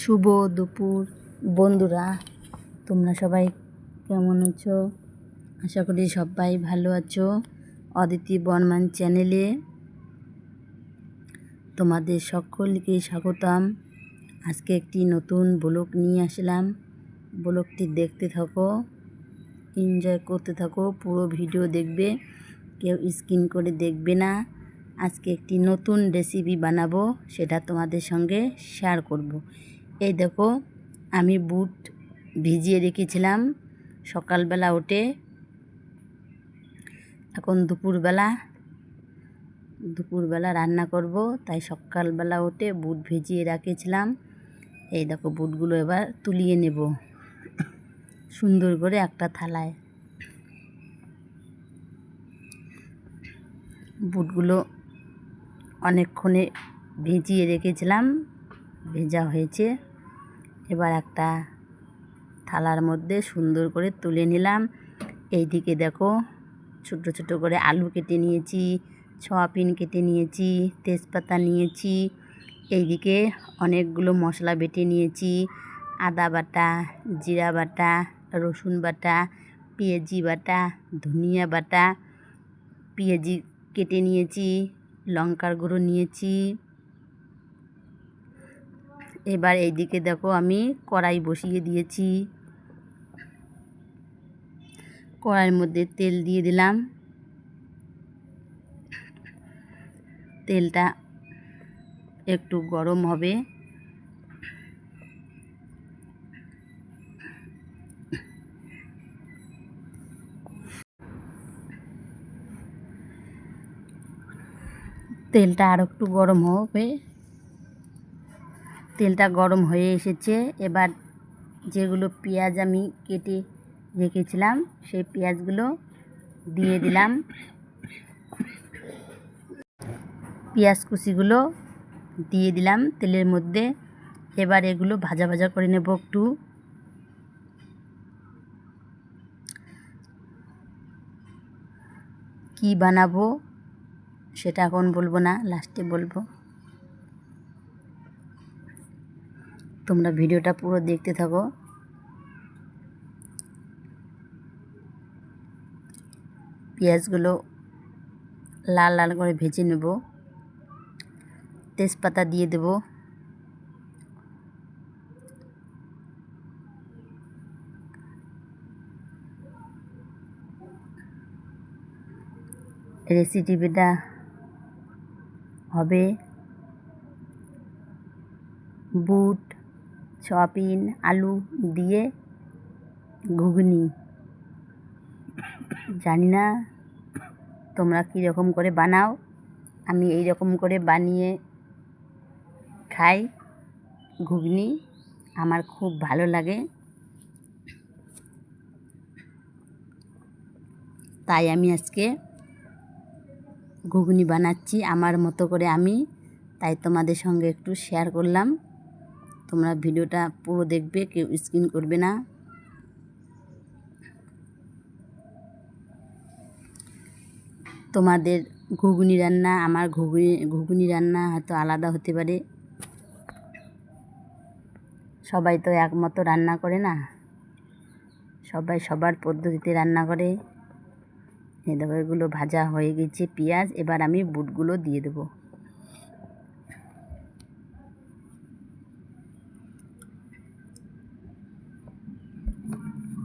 শুভ দুপুর। বন্ধুরা, তোমরা সবাই কেমন আছো? আশা করি সবাই ভালো আছো। অদিতি বর্মান চ্যানেলে তোমাদের সকলকে স্বাগতম। আজকে একটি নতুন ব্লগ নিয়ে আসলাম। ব্লগটি দেখতে থাকো এনজয় করতে থাকো, পুরো ভিডিও দেখবে, কেউ স্কিন করে দেখবে না। আজকে একটি নতুন রেসিপি বানাবো, সেটা তোমাদের সঙ্গে শেয়ার করব। এই দেখো, আমি বুট ভিজিয়ে রেখেছিলাম সকালবেলা উঠে। এখন দুপুরবেলা দুপুরবেলা রান্না করব, তাই সকালবেলা উঠে বুট ভিজিয়ে রেখেছিলাম। এই দেখো, বুটগুলো এবার তুলিয়ে নেব সুন্দর করে একটা থালায়। বুটগুলো অনেকক্ষণে ভিজিয়ে রেখেছিলাম। ভেজা হয়েছে। এবার একটা থালার মধ্যে সুন্দর করে তুলে নিলাম। এইদিকে দেখো ছোটো ছোটো করে আলু কেটে নিয়েছি, সয়াবিন কেটে নিয়েছি, তেজপাতা নিয়েছি। এইদিকে অনেকগুলো মশলা বেটে নিয়েছি। আদা বাটা, জিরা বাটা, রসুন বাটা, পেঁয়াজি বাটা, ধনিয়া বাটা, পেঁয়াজি কেটে নিয়েছি, লঙ্কার গুঁড়ো নিয়েছি। এবার এইদিকে দেখো আমি কড়াই বসিয়ে দিয়েছি। কড়াইয়ের মধ্যে তেল দিয়ে দিলাম। তেলটা একটু গরম হবে। তেলটা আর একটু গরম হবে। তেলটা গরম হয়ে এসেছে। এবার যেগুলো পেঁয়াজ আমি কেটে রেখেছিলাম, সেই পেঁয়াজগুলো দিয়ে দিলাম। পেঁয়াজ কুচিগুলো দিয়ে দিলাম তেলের মধ্যে। এবার এগুলো ভাজা ভাজা করে নেব একটু। কি বানাবো সেটা এখন বলব না, লাস্টে বলব। তোমরা ভিডিওটা পুরো দেখতে থাকো। পেঁয়াজগুলো লাল লাল করে ভেজে নেব। তেজপাতা দিয়ে দেব। রেসিপিটা হবে বুট সয়াবিন, আলু দিয়ে ঘুগনি। জানি না তোমরা কীরকম করে বানাও। আমি এই রকম করে বানিয়ে খাই ঘুগনি। আমার খুব ভালো লাগে। তাই আমি আজকে ঘুগনি বানাচ্ছি আমার মতো করে আমি। তাই তোমাদের সঙ্গে একটু শেয়ার করলাম। তোমরা ভিডিওটা পুরো দেখবে, কেউ স্ক্রিন করবে না। তোমাদের ঘুগনি রান্না, আমার ঘুগনি ঘুগনি রান্না হয়তো আলাদা হতে পারে। সবাই তো একমতো রান্না করে না। সবাই সবার পদ্ধতিতে রান্না করে। এগুলো ভাজা হয়ে গেছে, পেঁয়াজ, এবার আমি বুটগুলো দিয়ে দেবো।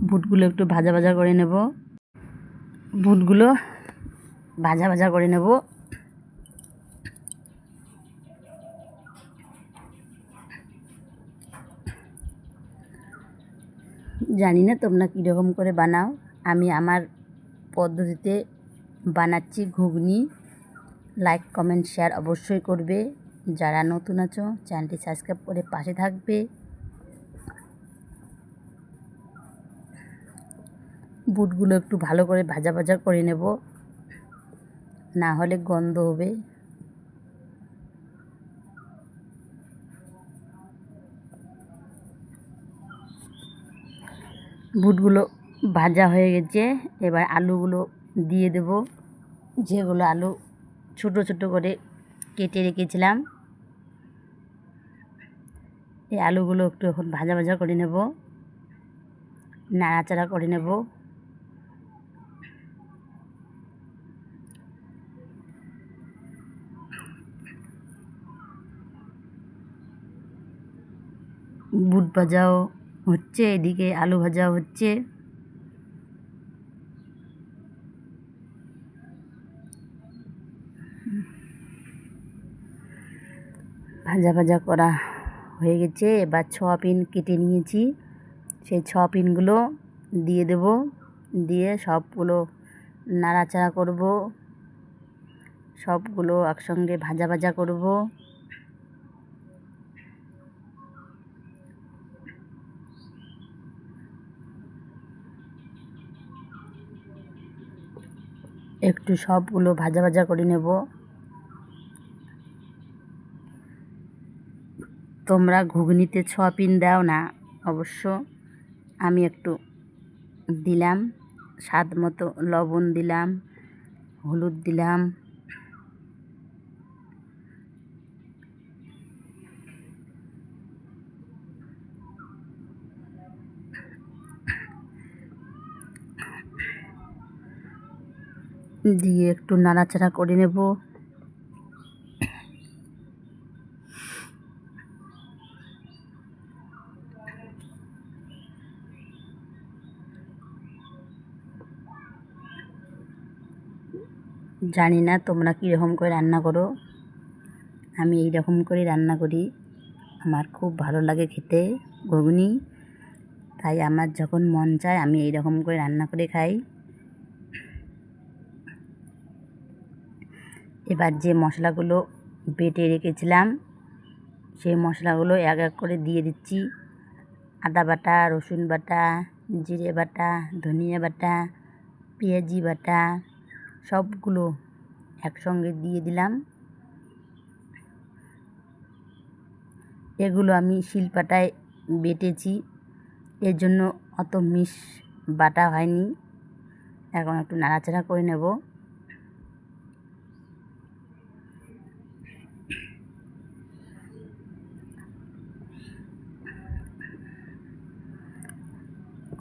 বুটগুলো একটু ভাজা ভাজা করে নেব। বুটগুলো ভাজা ভাজা করে নেব। জানি না তোমরা কীরকম করে বানাও। আমি আমার পদ্ধতিতে বানাচ্ছি ঘুগনি। লাইক কমেন্ট শেয়ার অবশ্যই করবে। যারা নতুন আছো, চ্যানেলটি সাবস্ক্রাইব করে পাশে থাকবে। বুটগুলো একটু ভালো করে ভাজা ভাজা করে নেব। না হলে গন্ধ হবে। বুটগুলো ভাজা হয়ে গেছে। এবার আলুগুলো দিয়ে দেব। যেগুলো আলু ছোট ছোট করে কেটে রেখেছিলাম। এই আলুগুলো একটু এখন ভাজা ভাজা করে নেব। নাড়াচাড়া করে নেব। বুট ভাজাও হচ্ছে, এদিকে আলু ভাজাও হচ্ছে। ভাজা ভাজা করা হয়ে গেছে। এবার ছ পিন কেটে নিয়েছি। সেই ছ পিনগুলো দিয়ে দেব। দিয়ে সবগুলো নাড়াচাড়া করব। সবগুলো একসঙ্গে ভাজা ভাজা করব। একটু সবগুলো ভাজা ভাজা করে নেব। তোমরা ঘুগনিতে ছ পিন দাও না, অবশ্য আমি একটু দিলাম, স্বাদ মতো লবণ দিলাম, হলুদ দিলাম। দিয়ে একটু নাড়াচাড়া করে নেব। জানি না তোমরা কীরকম করে রান্না করো। আমি এই রকম করে রান্না করি। আমার খুব ভালো লাগে খেতে, ঘুগনি। তাই আমার যখন মন চায় আমি এই রকম করে রান্না করে খাই। এবার যে মশলাগুলো বেটে রেখেছিলাম, সেই মশলাগুলো এক এক করে দিয়ে দিচ্ছি। আদা বাটা, রসুন বাটা, জিরে বাটা, ধনিয়া বাটা, পেঁয়াজি বাটা, সবগুলো একসঙ্গে দিয়ে দিলাম। এগুলো আমি শিলপাটায় বেটেছি। এর জন্য অত মিশ বাটা হয়নি। এখন একটু নাড়াচাড়া করে নেব।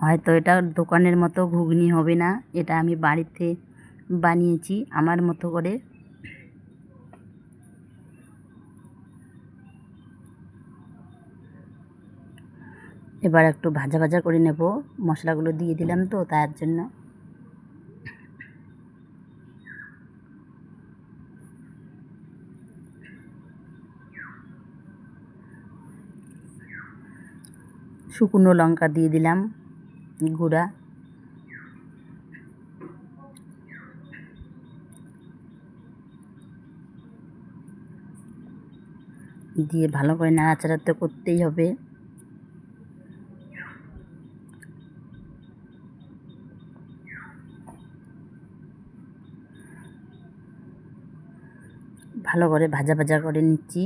হয়তো এটা দোকানের মতো ঘুগনি হবে না, এটা আমি বাড়িতে বানিয়েছি আমার মতো করে। এবার একটু ভাজা ভাজা করে নেব, মশলাগুলো দিয়ে দিলাম তো তার জন্য। শুকনো লঙ্কা দিয়ে দিলাম। গুঁড়া। দিয়ে ভালো করে নাড়াচাড়া তো করতেই হবে। ভালো করে ভাজা ভাজা করে নিচ্ছি।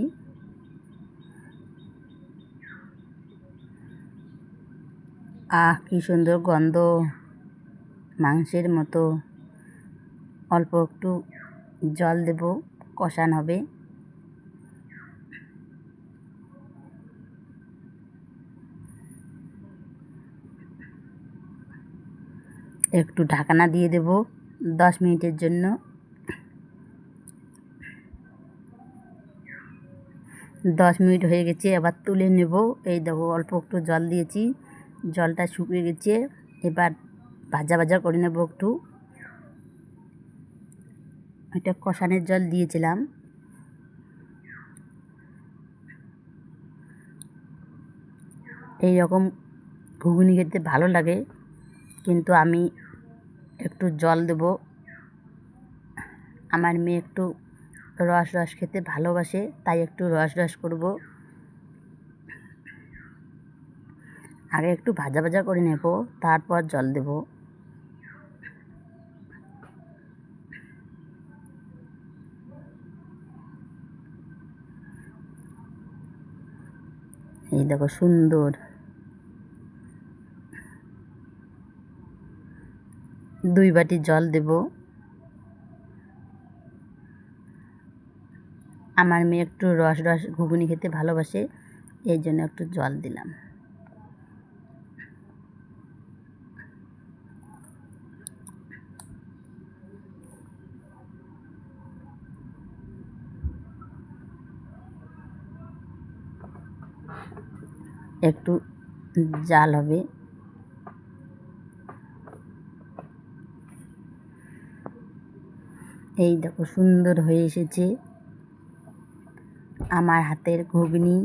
আহ, কি সুন্দর গন্ধ। মাংসের মতো অল্প একটু জল দেব, কষান হবে। একটু ঢাকনা দিয়ে দেব দশ মিনিটের জন্য। দশ মিনিট হয়ে গেছে, এবার তুলে নেব। এই দেখো, অল্প একটু জল দিয়েছি। জলটা শুকিয়ে গেছে, এবার ভাজা ভাজা করে নেব একটু। এটা কষানের জল দিয়েছিলাম। এই রকম ঘুগনি খেতে ভালো লাগে, কিন্তু আমি একটু জল দেব। আমার মেয়ে একটু রস রস খেতে ভালোবাসে, তাই একটু রস রস করব। আগে একটু ভাজা ভাজা করে নেব, তারপর জল দেব। এই দেখো সুন্দর। দুই বাটি জল দেব। আমার মেয়ে একটু রস রস ঘুগনি খেতে ভালোবাসে, এই জন্য একটু জল দিলাম। একটু জাল হবে। এই দেখো সুন্দর হয়ে এসেছে আমার হাতের ঘুগনি।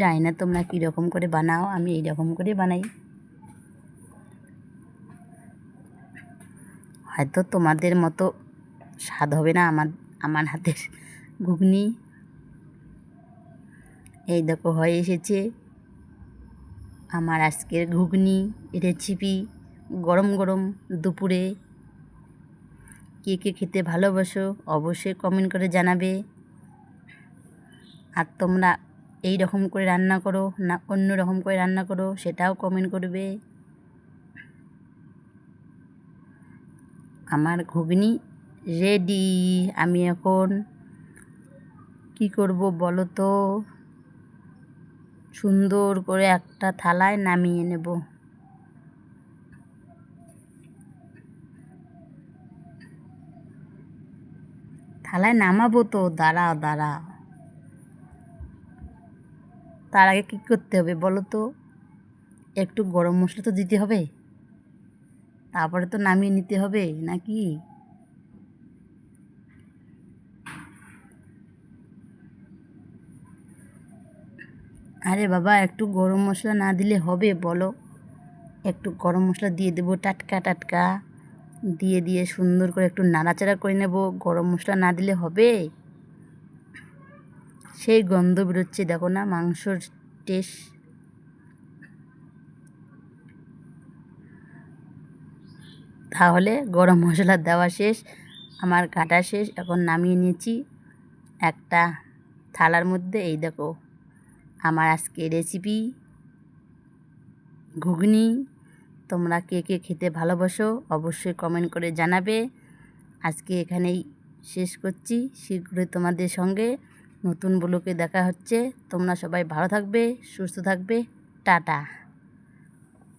জানি না তোমরা কীরকম করে বানাও, আমি এই রকম করে বানাই। হয়তো তোমাদের মতো স্বাদ হবে না আমার আমার হাতের ঘুগনি। এই দেখো, হয়ে এসেছে আমার আজকের ঘুগনি রেসিপি গরম গরম দুপুরে। কে কে খেতে ভালোবাসো অবশ্যই কমেন্ট করে জানাবে। আর তোমরা এই রকম করে রান্না করো, না অন্য রকম করে রান্না করো, সেটাও কমেন্ট করবে। আমার ঘুগনি রেডি আমি এখন কি করব বলো তো? সুন্দর করে একটা থালায় নামিয়ে নেব। থালায় নামাবো তো দাঁড়াও দাঁড়াও তার আগে কী করতে হবে বলো তো? একটু গরম মশলা তো দিতে হবে। তারপরে তো নামিয়ে নিতে হবে, নাকি? আরে বাবা, একটু গরম মশলা না দিলে হবে বলো? একটু গরম মশলা দিয়ে দেবো, টাটকা টাটকা। দিয়ে দিয়ে সুন্দর করে একটু নাড়াচাড়া করে নেব, গরম মশলা না দিলে হবে? সেই গন্ধ বেরোচ্ছে, দেখো না, মাংসর টেস্ট তাহলে গরম মশলা দেওয়া শেষ, আমার কাটা শেষ, এখন নামিয়ে নিয়েছি একটা থালার মধ্যে, এই দেখো। আমার আজকে রেসিপি ঘুগনি, তোমরা কে কে খেতে ভালোবাসো অবশ্যই কমেন্ট করে জানাবে। আজকে এখানেই শেষ করছি। শীঘ্রই তোমাদের সঙ্গে নতুন ব্লকে দেখা হচ্ছে। তোমরা সবাই ভালো থাকবে, সুস্থ থাকবে। টাটা।